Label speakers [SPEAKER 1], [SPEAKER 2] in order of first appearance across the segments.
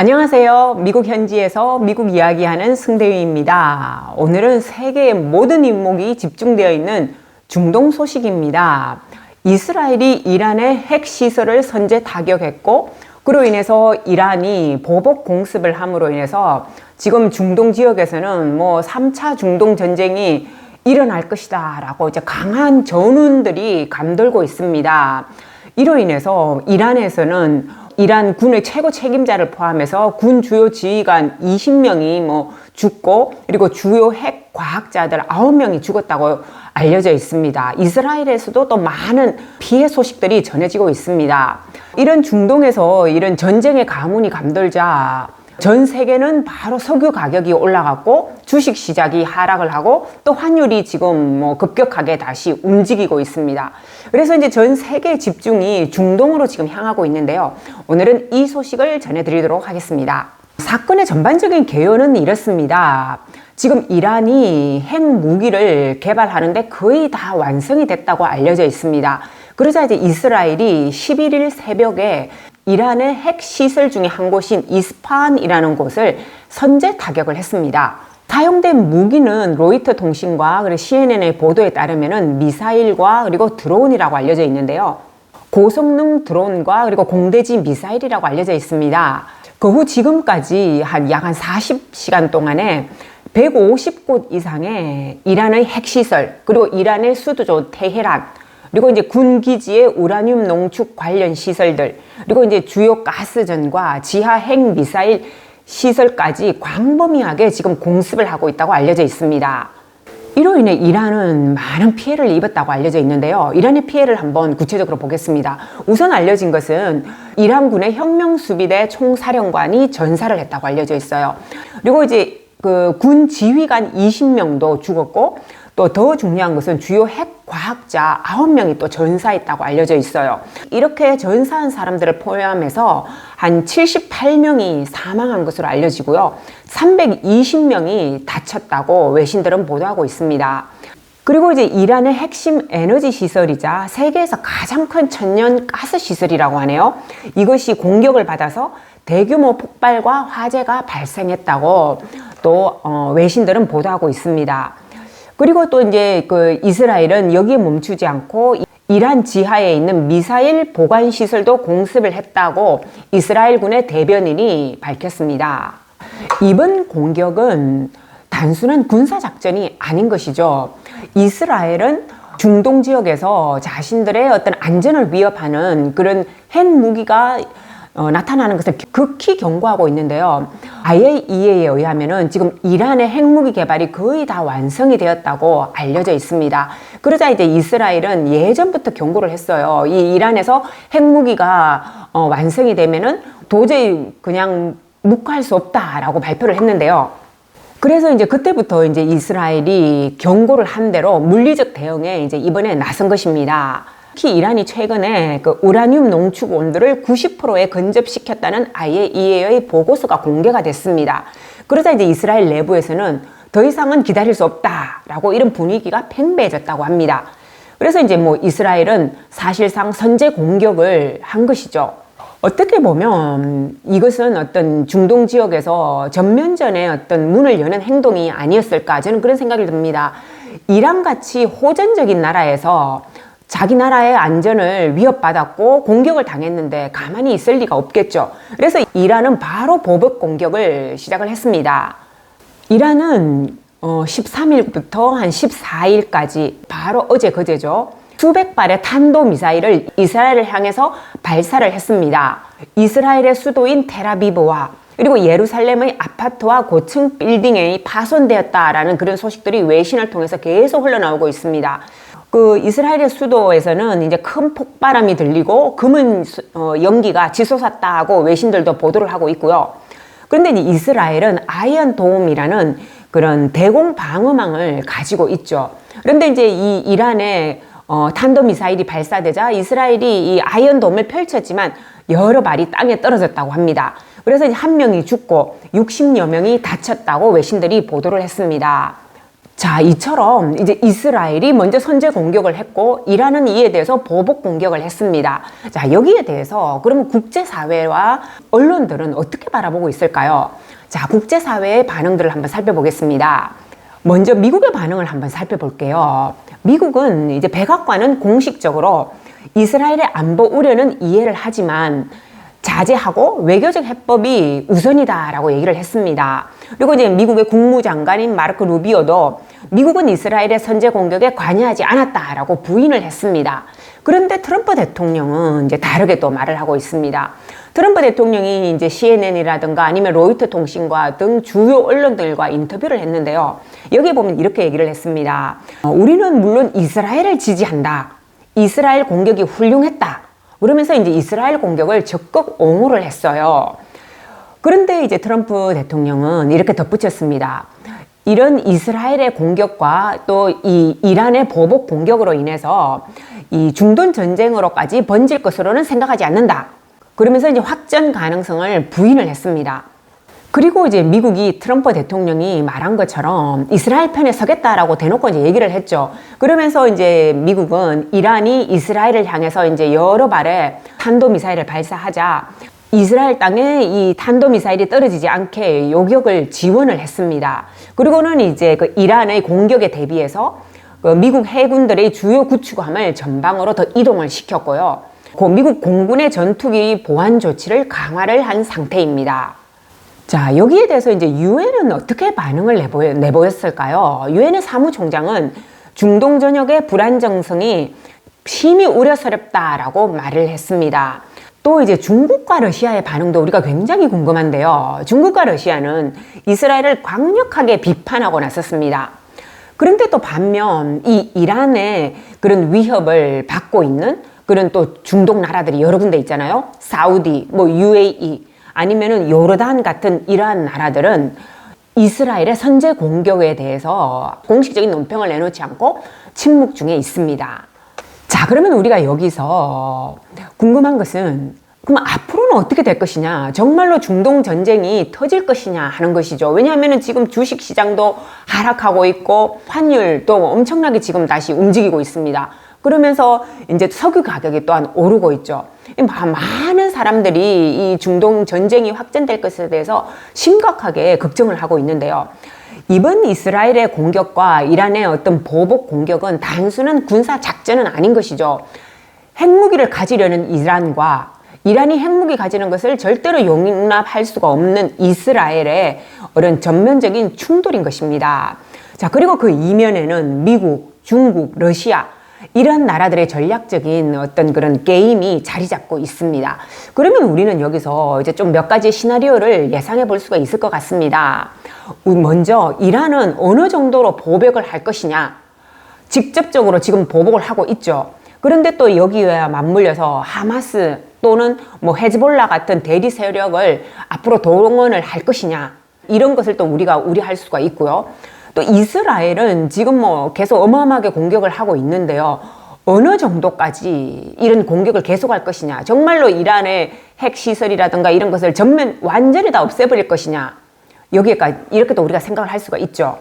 [SPEAKER 1] 안녕하세요. 미국 현지에서 미국 이야기하는 승대위입니다. 오늘은 세계의 모든 인목이 집중되어 있는 중동 소식입니다. 이스라엘이 이란의 핵시설을 선제 타격했고, 그로 인해서 이란이 보복 공습을 함으로 인해서 지금 중동 지역에서는 뭐 3차 중동 전쟁이 일어날 것이다 라고 이제 강한 전운들이 감돌고 있습니다. 이로 인해서 이란에서는 이란 군의 최고 책임자를 포함해서 군 주요 지휘관 20명이 뭐 죽고 그리고 주요 핵 과학자들 9명이 죽었다고 알려져 있습니다. 이스라엘에서도 또 많은 피해 소식들이 전해지고 있습니다. 이런 중동에서 이런 전쟁의 가문이 감돌자 전 세계는 바로 석유 가격이 올라갔고 주식 시장이 하락을 하고 또 환율이 지금 뭐 급격하게 다시 움직이고 있습니다. 그래서 이제 전 세계 집중이 중동으로 지금 향하고 있는데요. 오늘은 이 소식을 전해드리도록 하겠습니다. 사건의 전반적인 개요는 이렇습니다. 지금 이란이 핵 무기를 개발하는데 거의 다 완성이 됐다고 알려져 있습니다. 그러자 이제 이스라엘이 11일 새벽에 이란의 핵 시설 중에 한 곳인 이스파한이라는 곳을 선제 타격을 했습니다. 사용된 무기는 로이터 통신과 그리고 CNN의 보도에 따르면 미사일과 그리고 드론이라고 알려져 있는데요. 고성능 드론과 그리고 공대지 미사일이라고 알려져 있습니다. 그 후 지금까지 한 약 한 40시간 동안에 150곳 이상의 이란의 핵시설, 그리고 이란의 수도조 테헤란, 그리고 이제 군 기지의 우라늄 농축 관련 시설들, 그리고 이제 주요 가스전과 지하 핵 미사일 시설까지 광범위하게 지금 공습을 하고 있다고 알려져 있습니다. 이로 인해 이란은 많은 피해를 입었다고 알려져 있는데요. 이란의 피해를 한번 구체적으로 보겠습니다. 우선 알려진 것은 이란군의 혁명수비대 총사령관이 전사를 했다고 알려져 있어요. 그리고 이제 그 군 지휘관 20명도 죽었고 또 더 중요한 것은 주요 핵 과학자 9명이 또 전사했다고 알려져 있어요. 이렇게 전사한 사람들을 포함해서 한 78명이 사망한 것으로 알려지고요. 320명이 다쳤다고 외신들은 보도하고 있습니다. 그리고 이제 이란의 핵심 에너지 시설이자 세계에서 가장 큰 천연 가스 시설이라고 하네요. 이것이 공격을 받아서 대규모 폭발과 화재가 발생했다고 또 어, 외신들은 보도하고 있습니다. 그리고 또 이제 그 이스라엘은 여기에 멈추지 않고 이란 지하에 있는 미사일 보관 시설도 공습을 했다고 이스라엘군의 대변인이 밝혔습니다. 이번 공격은 단순한 군사 작전이 아닌 것이죠. 이스라엘은 중동 지역에서 자신들의 어떤 안전을 위협하는 그런 핵 무기가 어, 나타나는 것을 극히 경고하고 있는데요. IAEA에 의하면은 지금 이란의 핵무기 개발이 거의 다 완성이 되었다고 알려져 있습니다. 그러자 이제 이스라엘은 예전부터 경고를 했어요. 이 이란에서 핵무기가 어, 완성이 되면은 도저히 그냥 묵할 수 없다라고 발표를 했는데요. 그래서 이제 그때부터 이제 이스라엘이 경고를 한 대로 물리적 대응에 이제 이번에 나선 것입니다. 특히 이란이 최근에 그 우라늄 농축 온도를 90%에 근접시켰다는 IAEA의 보고서가 공개가 됐습니다. 그러자 이제 이스라엘 내부에서는 더 이상은 기다릴 수 없다라고 이런 분위기가 팽배해졌다고 합니다. 그래서 이제 뭐 이스라엘은 사실상 선제 공격을 한 것이죠. 어떻게 보면 이것은 어떤 중동 지역에서 전면전의 어떤 문을 여는 행동이 아니었을까 저는 그런 생각이 듭니다. 이란 같이 호전적인 나라에서 자기 나라의 안전을 위협받았고 공격을 당했는데 가만히 있을 리가 없겠죠. 그래서 이란은 바로 보복 공격을 시작을 했습니다. 이란은 어 13일부터 한 14일까지 바로 어제 그제죠. 수백 발의 탄도 미사일을 이스라엘을 향해서 발사를 했습니다. 이스라엘의 수도인 테라비브와 그리고 예루살렘의 아파트와 고층 빌딩이 파손되었다라는 그런 소식들이 외신을 통해서 계속 흘러나오고 있습니다. 그 이스라엘의 수도에서는 이제 큰 폭발음이 들리고 금은 어, 연기가 지솟았다고 외신들도 보도를 하고 있고요. 그런데 이스라엘은 아이언 도움이라는 그런 대공 방어망을 가지고 있죠. 그런데 이제 이 이란의 어, 탄도 미사일이 발사되자 이스라엘이 이 아이언 돔을 펼쳤지만 여러 발이 땅에 떨어졌다고 합니다. 그래서 한 명이 죽고 60여 명이 다쳤다고 외신들이 보도를 했습니다. 자, 이처럼 이제 이스라엘이 먼저 선제 공격을 했고 이란은 이에 대해서 보복 공격을 했습니다. 자, 여기에 대해서 그러면 국제사회와 언론들은 어떻게 바라보고 있을까요? 자, 국제사회의 반응들을 한번 살펴보겠습니다. 먼저 미국의 반응을 한번 살펴볼게요. 미국은 이제 백악관은 공식적으로 이스라엘의 안보 우려는 이해를 하지만 자제하고 외교적 해법이 우선이다라고 얘기를 했습니다. 그리고 이제 미국의 국무장관인 마르크 루비오도 미국은 이스라엘의 선제 공격에 관여하지 않았다라고 부인을 했습니다. 그런데 트럼프 대통령은 이제 다르게 또 말을 하고 있습니다. 트럼프 대통령이 이제 CNN이라든가 아니면 로이터 통신과 등 주요 언론들과 인터뷰를 했는데요. 여기 보면 이렇게 얘기를 했습니다. 어, 우리는 물론 이스라엘을 지지한다. 이스라엘 공격이 훌륭했다. 그러면서 이제 이스라엘 공격을 적극 옹호를 했어요. 그런데 이제 트럼프 대통령은 이렇게 덧붙였습니다. 이런 이스라엘의 공격과 또 이 이란의 보복 공격으로 인해서 이 중동 전쟁으로까지 번질 것으로는 생각하지 않는다. 그러면서 이제 확전 가능성을 부인을 했습니다. 그리고 이제 미국이 트럼프 대통령이 말한 것처럼 이스라엘 편에 서겠다라고 대놓고 이제 얘기를 했죠. 그러면서 이제 미국은 이란이 이스라엘을 향해서 이제 여러 발의 탄도미사일을 발사하자 이스라엘 땅에 이 탄도미사일이 떨어지지 않게 요격을 지원을 했습니다. 그리고는 이제 그 이란의 공격에 대비해서 그 미국 해군들의 주요 구축함을 전방으로 더 이동을 시켰고요. 그 미국 공군의 전투기 보안 조치를 강화를 한 상태입니다. 자, 여기에 대해서 이제 유엔은 어떻게 반응을 내보였, 내보였을까요? 유엔의 사무총장은 중동 전역의 불안정성이 심히 우려스럽다라고 말을 했습니다. 또 이제 중국과 러시아의 반응도 우리가 굉장히 궁금한데요. 중국과 러시아는 이스라엘을 강력하게 비판하고 나섰습니다. 그런데 또 반면 이 이란의 그런 위협을 받고 있는 그런 또 중동 나라들이 여러 군데 있잖아요. 사우디, 뭐 UAE, 아니면은 요르단 같은 이러한 나라들은 이스라엘의 선제 공격에 대해서 공식적인 논평을 내놓지 않고 침묵 중에 있습니다. 자, 그러면 우리가 여기서 궁금한 것은 그럼 앞으로는 어떻게 될 것이냐? 정말로 중동 전쟁이 터질 것이냐 하는 것이죠. 왜냐하면 지금 주식 시장도 하락하고 있고 환율도 엄청나게 지금 다시 움직이고 있습니다. 그러면서 이제 석유 가격이 또한 오르고 있죠. 많은 사람들이 이 중동 전쟁이 확전될 것에 대해서 심각하게 걱정을 하고 있는데요. 이번 이스라엘의 공격과 이란의 어떤 보복 공격은 단순한 군사 작전은 아닌 것이죠. 핵무기를 가지려는 이란과 이란이 핵무기 가지는 것을 절대로 용납할 수가 없는 이스라엘의 어떤 전면적인 충돌인 것입니다. 자, 그리고 그 이면에는 미국, 중국, 러시아, 이런 나라들의 전략적인 어떤 그런 게임이 자리 잡고 있습니다. 그러면 우리는 여기서 이제 좀 몇 가지 시나리오를 예상해 볼 수가 있을 것 같습니다. 먼저 이란은 어느 정도로 보복을 할 것이냐. 직접적으로 지금 보복을 하고 있죠. 그런데 또 여기에 맞물려서 하마스 또는 뭐 헤즈볼라 같은 대리 세력을 앞으로 동원을 할 것이냐. 이런 것을 또 우리가 우려할 수가 있고요. 또 이스라엘은 지금 뭐 계속 어마어마하게 공격을 하고 있는데요. 어느 정도까지 이런 공격을 계속할 것이냐. 정말로 이란의 핵시설이라든가 이런 것을 전면 완전히 다 없애버릴 것이냐. 여기에까지 이렇게 또 우리가 생각을 할 수가 있죠.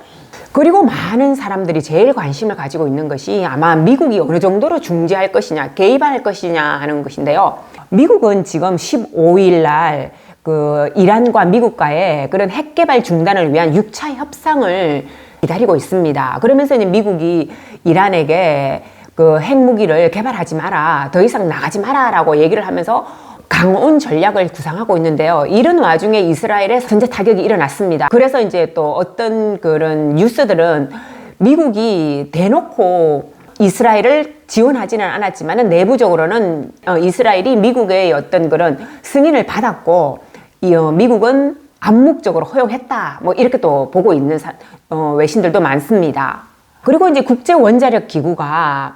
[SPEAKER 1] 그리고 많은 사람들이 제일 관심을 가지고 있는 것이 아마 미국이 어느 정도로 중재할 것이냐, 개입할 것이냐 하는 것인데요. 미국은 지금 15일 날 그 이란과 미국과의 그런 핵 개발 중단을 위한 6차 협상을 기다리고 있습니다. 그러면서 이제 미국이 이란에게 그 핵무기를 개발하지 마라, 더 이상 나가지 마라라고 얘기를 하면서 강온 전략을 구상하고 있는데요. 이런 와중에 이스라엘의 선제 타격이 일어났습니다. 그래서 이제 또 어떤 그런 뉴스들은 미국이 대놓고 이스라엘을 지원하지는 않았지만 내부적으로는 어, 이스라엘이 미국의 어떤 그런 승인을 받았고 미국은 암묵적으로 허용했다. 뭐 이렇게 또 보고 있는 사, 어, 외신들도 많습니다. 그리고 이제 국제 원자력 기구가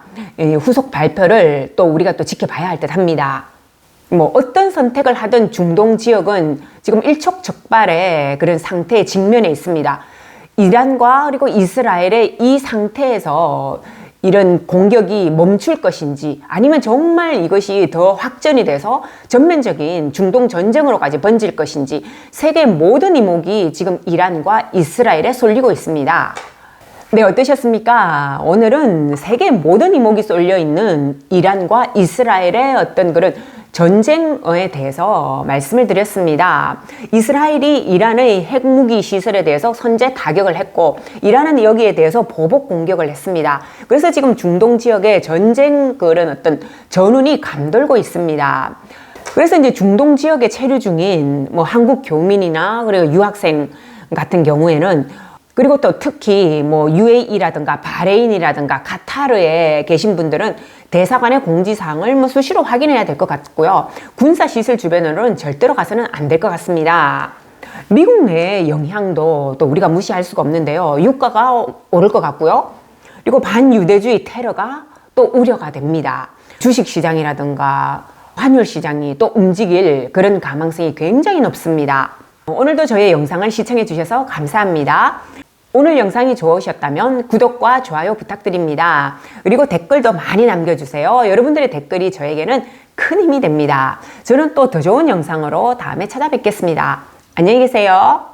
[SPEAKER 1] 후속 발표를 또 우리가 또 지켜봐야 할 듯 합니다. 뭐 어떤 선택을 하든 중동 지역은 지금 일촉즉발의 그런 상태에 직면해 있습니다. 이란과 그리고 이스라엘의 이 상태에서 이런 공격이 멈출 것인지 아니면 정말 이것이 더 확전이 돼서 전면적인 중동 전쟁으로까지 번질 것인지 세계 모든 이목이 지금 이란과 이스라엘에 쏠리고 있습니다. 네, 어떠셨습니까? 오늘은 세계 모든 이목이 쏠려 있는 이란과 이스라엘의 어떤 그런 전쟁에 대해서 말씀을 드렸습니다. 이스라엘이 이란의 핵무기 시설에 대해서 선제 타격을 했고, 이란은 여기에 대해서 보복 공격을 했습니다. 그래서 지금 중동 지역에 전쟁 그런 어떤 전운이 감돌고 있습니다. 그래서 이제 중동 지역에 체류 중인 뭐 한국 교민이나 그리고 유학생 같은 경우에는 그리고 또 특히 뭐 UAE라든가 바레인이라든가 카타르에 계신 분들은 대사관의 공지사항을 뭐 수시로 확인해야 될 것 같고요. 군사 시설 주변으로는 절대로 가서는 안 될 것 같습니다. 미국 내의 영향도 또 우리가 무시할 수가 없는데요. 유가가 오를 것 같고요. 그리고 반유대주의 테러가 또 우려가 됩니다. 주식 시장이라든가 환율 시장이 또 움직일 그런 가망성이 굉장히 높습니다. 오늘도 저의 영상을 시청해 주셔서 감사합니다. 오늘 영상이 좋으셨다면 구독과 좋아요 부탁드립니다. 그리고 댓글도 많이 남겨주세요. 여러분들의 댓글이 저에게는 큰 힘이 됩니다. 저는 또 더 좋은 영상으로 다음에 찾아뵙겠습니다. 안녕히 계세요.